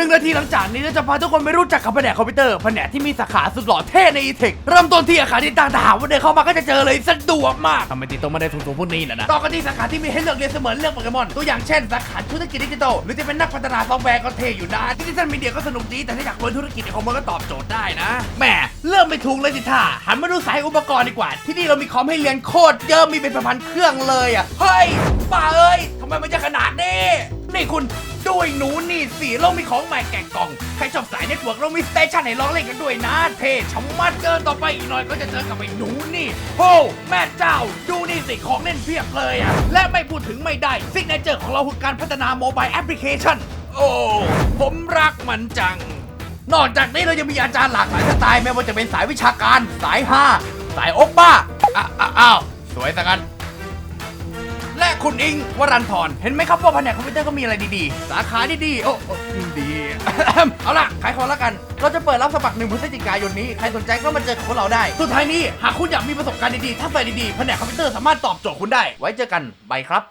นึ่งนาทีหลังจากนี้เราจะพาทุกคนไปรู้จักกับแผนกคอมพิวเตอร์แผนกที่มีสาขาสุดหล่อเท่ในอีเทคเริ่มต้นที่อาคารที่ต่างทหารวันเดินเข้ามาก็จะเจอเลยสะดวกมากทำไมติดตรงมาได้สูงๆพวกนี้นะนะต่อกันที่สาขาที่มีให้เลือกเรียนเสมือนเรื่องโปเกมอนตัวอย่างเช่นสาขาธุรกิจดิจิทัลหรือจะเป็นนักพัฒนาซอฟต์แวร์ก็เท่อยู่นะดิจิทัลมีเดียก็สนุกดีแต่ถ้าอยากรวยธุรกิจในคอมมันก็ตอบโจทย์ได้นะแหมเริ่มไม่ถูกเลยสิท่าหันมาดูสายอุปกรณ์ดีกว่า ที่นี่เรามีคอมให้เรียนโคตรเยอะมีเป็นพันๆเครื่องเลยอะเฮ้ยบ้าเอ้ยทำไมมันจะขนาดนี้นี่คุณ ด้วยหนูนี่สิเรามีของใหม่แกะกล่อง ใครชอบสายเน็ตเวิร์กเรามีสเตชันให้ลองเล่นกันด้วยนะเทชะมัดเดินต่อไปอีกหน่อยก็จะเจอกับไอ้หนูนี่โอ้แม่เจ้า ดูนี่สิของเล่นเพียบเลยอะและไม่พูดถึงไม่ได้ซิกเนเจอร์ของเราคือการพัฒนาโมบายแอปพลิเคชันโอ้ผมรักมันจัง นอกจากนี้เรายังมีอาจารย์หลากหลายสไตล์ไม่ว่าจะเป็นสายวิชาการ สายฮาสายโอปป้าอ้าวสวยสักัน คุณอิงวรันทรเห็นไหมครับว่าแผนกคอมพิวเตอร์ก็มีอะไรดีๆ สาขาดีๆ โอ้ยดี เอาล่ะ ขายของแล้วกัน เราจะเปิดรับสมัครหนึ่งพฤศจิกายนนี้ ใครสนใจก็มาเจอกับพวกเราได้ สุดท้ายนี้ หากคุณอยากมีประสบการณ์ดีๆถ้าใส่ดีๆแผนกคอมพิวเตอร์สามารถตอบโจทย์คุณได้ ไว้เจอกันบายครับ